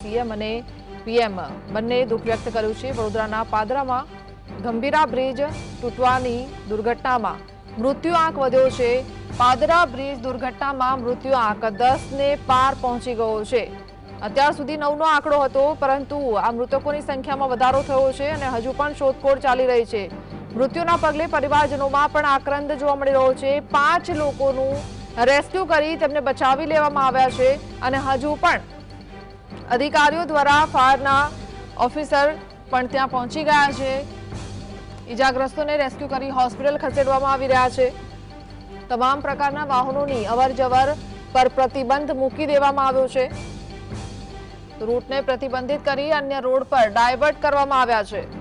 CM અને PM બંને દુઃખ વ્યક્ત કર્યું છે. વડોદરાના પાદરામાં ગંભીરા બ્રિજ તૂટવાની દુર્ઘટનામાં મૃત્યુ આંક વધ્યો છે. પાદરા બ્રિજ દુર્ઘટનામાં મૃત્યુ આંક દસને પાર પહોંચી ગયો છે. અત્યાર સુધી નવનો આંકડો હતો, પરંતુ આ મૃતકોની સંખ્યામાં વધારો થયો છે અને હજુ પણ શોધખોળ ચાલી રહી છે. મૃત્યુના પગલે પરિવારજનોમાં પણ આક્રંદ જોવા મળી રહ્યો છે. પાંચ લોકોનું રેસ્ક્યુ કરી તેમને બચાવી લેવામાં આવ્યા છે અને હજુ પણ અધિકારીઓ દ્વારા ફાયરના ઓફિસર પણ ત્યાં પહોંચી ગયા છે. ઈજાગ્રસ્તોને રેસ્ક્યુ કરી હોસ્પિટલ ખસેડવામાં આવી રહ્યા છે. તમામ પ્રકારના વાહનોની અવરજવર પર પ્રતિબંધ મૂકી દેવામાં આવ્યો છે. રૂટને પ્રતિબંધિત કરી અન્ય રોડ પર ડાયવર્ટ કરવામાં આવ્યા છે.